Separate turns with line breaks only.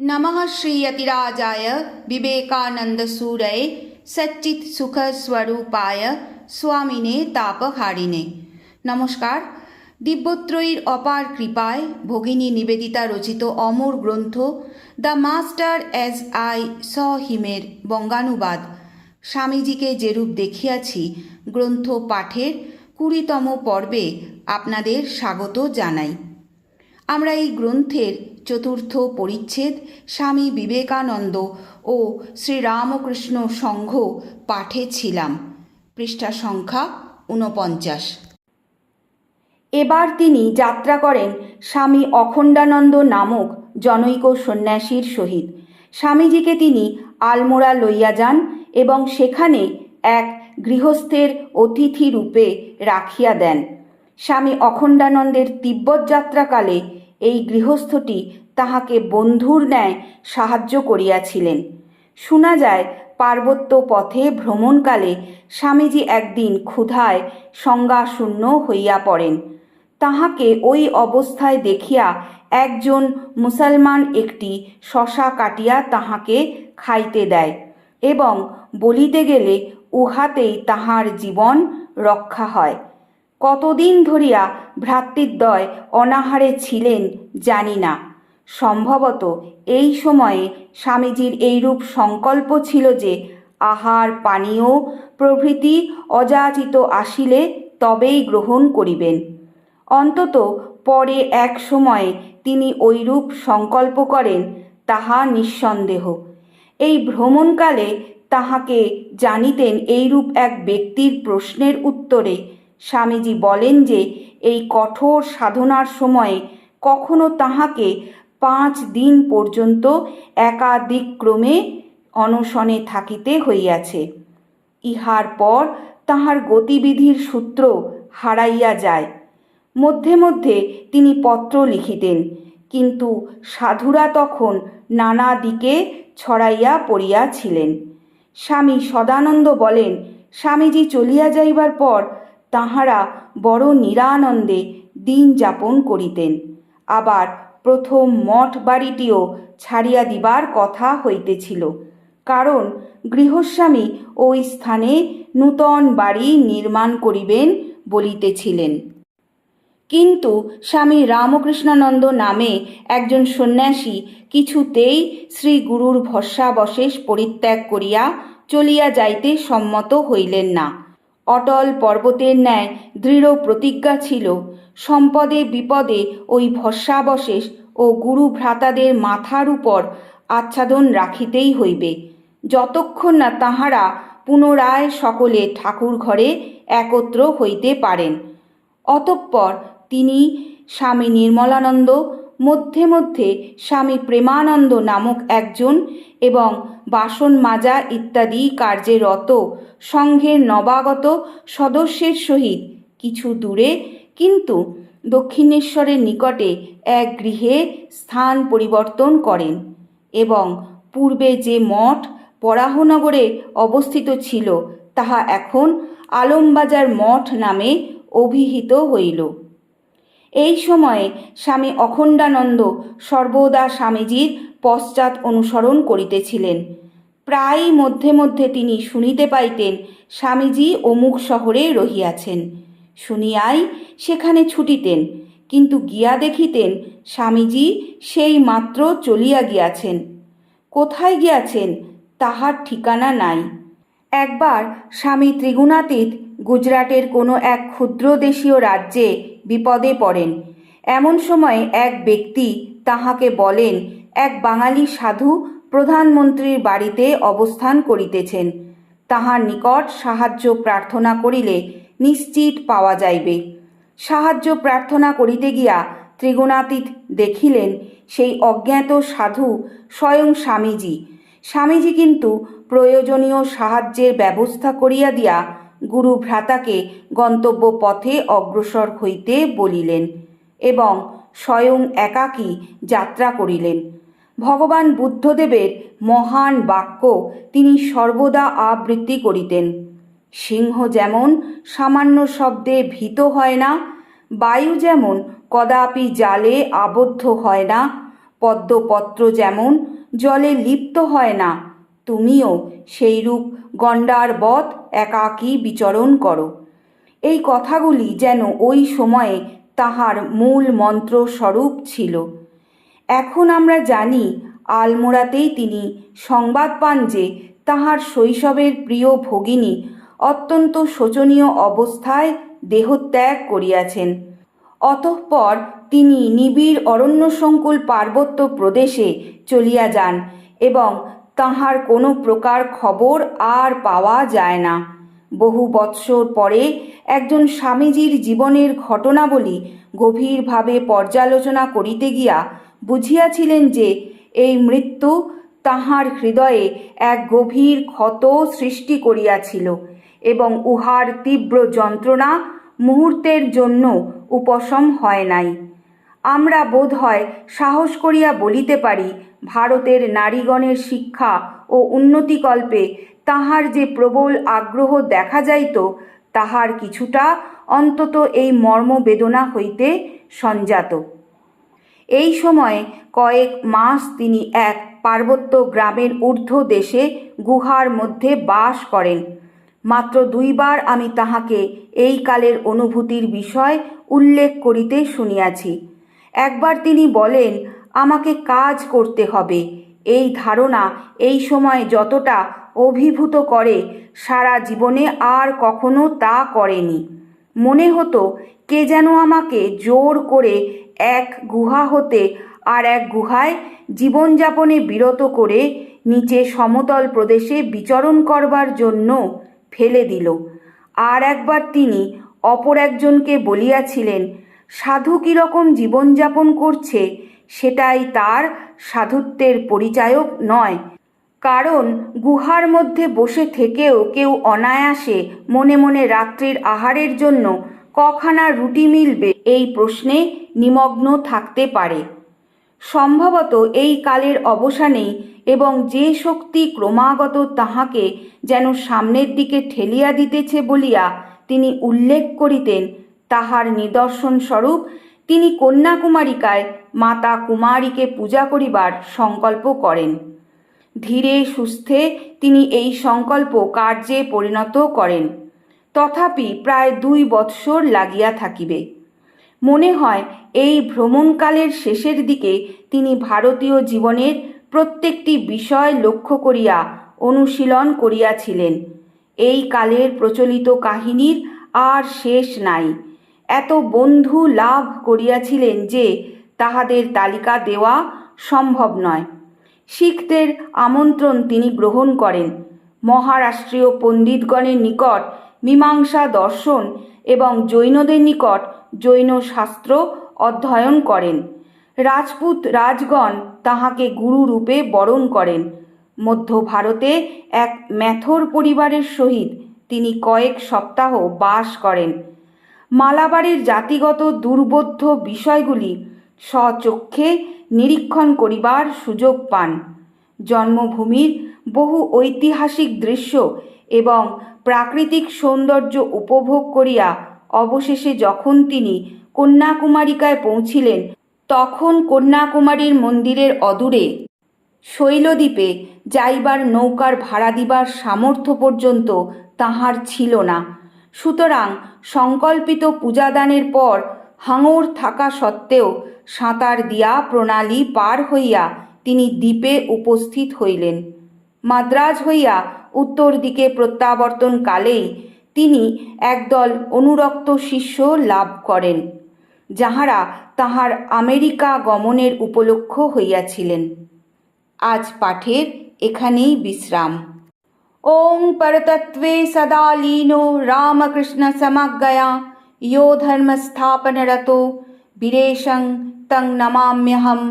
नमः श्रीयतिराजाय विवेकानन्दसूरये সচ্চিৎসুখস্বরূপায় স্বামিনে তাপহারিণে নমস্কার দিব্যত্রয়ীর অপার কৃপায় ভগিনী নিবেদিতা রচিত অমর গ্রন্থ the master as I saw হিমের বঙ্গানুবাদ স্বামীজিকে যেরূপ দেখিয়াছি গ্রন্থ পাঠের কুড়িতম পর্বে আপনাদের স্বাগত জানাই আমরা এই গ্রন্থের চতুর্থ পরিচ্ছেদ স্বামী বিবেকানন্দ ও শ্রীরামকৃষ্ণ সংঘ পাঠে ছিলাম। পৃষ্ঠা সংখ্যা ঊনপঞ্চাশ। এবার তিনি যাত্রা করেন স্বামী অখণ্ডানন্দ নামক জনৈক সন্ন্যাসীর সহিত। স্বামীজিকে তিনি আলমোড়া লইয়া যান এবং সেখানে এক গৃহস্থের অতিথি রূপে রাখিয়া দেন। স্বামী অখণ্ডানন্দের তিব্বত যাত্রাকালে এই গৃহস্থটি তাহাকে বন্ধুর ন্যায় সাহায্য করিয়াছিলেন। শোনা যায়, পার্বত্য পথে ভ্রমণকালে স্বামীজি একদিন ক্ষুধায় সংজ্ঞাশূন্য হইয়া পড়েন। তাহাকে ওই অবস্থায় দেখিয়া একজন মুসলমান একটি শশা কাটিয়া তাহাকে খাইতে দেয় এবং বলিতে গেলে উহাতেই তাহার জীবন রক্ষা হয়। কতদিন ধরিয়া ভ্রাতৃদ্বয় অনাহারে ছিলেন জানি না। সম্ভবত এই সময়ে স্বামীজির এইরূপ সংকল্প ছিল যে আহার পানীয় প্রভৃতি অযাচিত আসিলে তবেই গ্রহণ করিবেন। অন্তত পরে এক সময়ে তিনি ঐরূপ সংকল্প করেন, তাহা নিঃসন্দেহ। এই ভ্রমণকালে তাহাকে জানিতেন এইরূপ এক ব্যক্তির প্রশ্নের উত্তরে স্বামীজি বলেন যে, এই কঠোর সাধনার সময়ে কখনো তাহাকে পাঁচ দিন পর্যন্ত একাধিক্রমে অনশনে থাকিতে হইয়াছে। ইহার পর তাহার গতিবিধির সূত্র হারাইয়া যায়। মধ্যে মধ্যে তিনি পত্র লিখিতেন, কিন্তু সাধুরা তখন নানা দিকে ছড়াইয়া পড়িয়াছিলেন। স্বামী সদানন্দ বলেন, স্বামীজি চলিয়া যাইবার পর তাহারা বড় নিরানন্দে দিন যাপন করিতেন। আবার প্রথম মঠ বাড়িটিও ছাড়িয়া দিবার কথা হইতেছিল। কারণ গৃহস্বামী ওই স্থানে নূতন বাড়ি নির্মাণ করিবেন বলিতেছিলেন। কিন্তু স্বামী রামকৃষ্ণানন্দ নামে একজন সন্ন্যাসী কিছুতেই শ্রী গুরুর ভস্মাবশেষ পরিত্যাগ করিয়া চলিয়া যাইতে সম্মত হইলেন না। অটল পর্বতের ন্যায় দৃঢ় প্রতিজ্ঞা ছিল সম্পদে বিপদে ওই ভস্মাবশেষ ও গুরু ভ্রাতাদের মাথার উপর আচ্ছাদন রাখিতেই হইবে। যতক্ষণ না তাহারা পুনরায় সকলে ঠাকুর ঘরে একত্র হইতে পারেন। অতঃপর তিনি স্বামী নির্মলানন্দ, মধ্যে মধ্যে স্বামী প্রেমানন্দ নামক একজন এবং বাসন মাজা ইত্যাদি কার্যে রত সংঘের নবাগত সদস্যের সহিত কিছু দূরে কিন্তু দক্ষিণেশ্বরের নিকটে এক গৃহে স্থান পরিবর্তন করেন এবং পূর্বে যে মঠ পরাহনগরে অবস্থিত ছিল, তাহা এখন আলমবাজার মঠ নামে অভিহিত হইল। এই সময়ে স্বামী অখণ্ডানন্দ সর্বদা স্বামীজির পশ্চাৎ অনুসরণ করিতেছিলেন। প্রায় মধ্যে মধ্যে তিনি শুনিতে পাইতেন, স্বামীজি অমুক শহরে রহিয়াছেন। শুনিয়াই সেখানে ছুটিতেন, কিন্তু গিয়া দেখিতেন স্বামীজি সেই মাত্র চলিয়া গিয়াছেন। কোথায় গিয়াছেন তাহার ঠিকানা নাই। একবার স্বামী ত্রিগুণাতীত গুজরাটের কোনো এক ক্ষুদ্র দেশীয় রাজ্যে বিপদে পড়েন। এমন সময় এক ব্যক্তি তাহাকে বলেন, এক বাঙালি সাধু প্রধানমন্ত্রীর বাড়িতে অবস্থান করিতেছেন। তাহার নিকট সাহায্য প্রার্থনা করিলে নিশ্চিত পাওয়া যাইবে। সাহায্য প্রার্থনা করিতে গিয়া ত্রিগুণাতীত দেখিলেন সেই অজ্ঞাত সাধু স্বয়ং স্বামীজি। স্বামীজি কিন্তু প্রয়োজনীয় সাহায্যের ব্যবস্থা করিয়া দিয়া গুরু ভ্রাতাকে গন্তব্য পথে অগ্রসর হইতে বলিলেন এবং স্বয়ং একাকী যাত্রা করিলেন। ভগবান বুদ্ধদেবের মহান বাক্য তিনি সর্বদা আবৃত্তি করিতেন। সিংহ যেমন সামান্য শব্দে ভীত হয় না, বায়ু যেমন কদাপি জালে আবদ্ধ হয় না, পদ্মপত্র যেমন জলে লিপ্ত হয় না, তুমিও সেইরূপ গণ্ডারবৎ একাকী বিচরণ করো। এই কথাগুলি যেন ওই সময়ে তাহার মূল মন্ত্র স্বরূপ ছিল। এখন আমরা জানি আলমোড়াতেই তিনি সংবাদ পান যে তাহার শৈশবের প্রিয় ভগিনী অত্যন্ত শোচনীয় অবস্থায় দেহত্যাগ করিয়াছেন। অতঃপর তিনি নিবিড় অরণ্যসঙ্কুল পার্বত্য প্রদেশে চলিয়া যান এবং তাহার কোনো প্রকার খবর আর পাওয়া যায় না। বহু বৎসর পরে একজন স্বামীজির জীবনের ঘটনাবলী গভীরভাবে পর্যালোচনা করিতে গিয়া বুঝিয়াছিলেন যে এই মৃত্যু তাহার হৃদয়ে এক গভীর ক্ষত সৃষ্টি করিয়াছিল। এবং উহার তীব্র যন্ত্রণা মুহূর্তের জন্য উপশম হয় নাই। আমরা বোধ হয় সাহস করিয়া বলিতে পারি, ভারতের নারীগণের শিক্ষা ও উন্নতিকল্পে তাহার যে প্রবল আগ্রহ দেখা যাইত, তাহার কিছুটা অন্তত এই মর্মবেদনা হইতে সঞ্জাত। এই সময়ে কয়েক মাস তিনি এক পার্বত্য গ্রামের ঊর্ধ্ব দেশে গুহার মধ্যে বাস করেন। মাত্র দুইবার আমি তাহাকে এই কালের অনুভূতির বিষয় উল্লেখ করিতে শুনিয়াছি। একবার তিনি বলেন, আমাকে কাজ করতে হবে। এই ধারণা এই সময় যতটা অভিভূত করে, সারা জীবনে আর কখনো তা করেনি। মনে হতো কে যেন আমাকে জোর করে এক গুহা হতে আর এক গুহায় জীবনযাপনে বিরত করে নিচে সমতল প্রদেশে বিচরণ করবার জন্য ফেলে দিল। আর একবার তিনি অপর একজনকে বলিয়াছিলেন, সাধু কীরকম জীবনযাপন করছে, সেটাই তার সাধুত্বের পরিচায়ক নয়। কারণ গুহার মধ্যে বসে থেকেও কেউ অনায়াসে মনে মনে রাত্রির আহারের জন্য কখানা রুটি মিলবে, এই প্রশ্নে নিমগ্ন থাকতে পারে। সম্ভবত এই কালের অবসানেই এবং যে শক্তি ক্রমাগত তাহাকে যেন সামনের দিকে ঠেলিয়া দিতেছে বলিয়া তিনি উল্লেখ করিতেন, তাহার নিদর্শন স্বরূপ তিনি কন্যাকুমারিকায় মাতা কুমারীকে পূজা করিবার সংকল্প করেন। ধীরে সুস্থে তিনি এই সংকল্প কার্যে পরিণত করেন। তথাপি প্রায় দুই বৎসর লাগিয়া থাকিবে। মনে হয় এই ভ্রমণকালের শেষের দিকে তিনি ভারতীয় জীবনের প্রত্যেকটি বিষয় লক্ষ্য করিয়া অনুশীলন করিয়াছিলেন। এই কালের প্রচলিত কাহিনীর আর শেষ নাই। এত বন্ধু লাভ করিয়াছিলেন যে তাহাদের তালিকা দেওয়া সম্ভব নয়। শিখদের আমন্ত্রণ তিনি গ্রহণ করেন। মহারাষ্ট্রীয় পণ্ডিতগণের নিকট মীমাংসা দর্শন এবং জৈনদের নিকট জৈন শাস্ত্র অধ্যয়ন করেন। রাজপুত রাজগণ তাহাকে গুরুরূপে বরণ করেন। মধ্য ভারতে এক ম্যাথর পরিবারের সহিত তিনি কয়েক সপ্তাহ বাস করেন। মালাবারের জাতিগত দুর্বোধ্য বিষয়গুলি স্বচক্ষে নিরীক্ষণ করিবার সুযোগ পান। জন্মভূমির বহু ঐতিহাসিক দৃশ্য এবং প্রাকৃতিক সৌন্দর্য উপভোগ করিয়া অবশেষে যখন তিনি কন্যাকুমারিকায় পৌঁছিলেন, তখন কন্যাকুমারীর মন্দিরের অদূরে শৈলদ্বীপে যাইবার নৌকার ভাড়া দিবার সামর্থ্য পর্যন্ত তাহার ছিল না। সুতরাং সংকল্পিত পূজাদানের পর হাঙর থাকা সত্ত্বেও সাঁতার দিয়া প্রণালী পার হইয়া তিনি দ্বীপে উপস্থিত হইলেন। মাদ্রাজ হইয়া উত্তর দিকে প্রত্যাবর্তন কালেই তিনি একদল অনুরক্ত শিষ্য লাভ করেন যাহারা তাহার আমেরিকা গমনের উপলক্ষ হইয়াছিলেন আজ পাঠের এখানেই বিশ্রাম ওং পরতত্ত্বে সদা লীনো রামকৃষ্ণ সমজ্ঞয়া यो धर्मस्थापनरतो वीरेशं तं नमाम्यहम्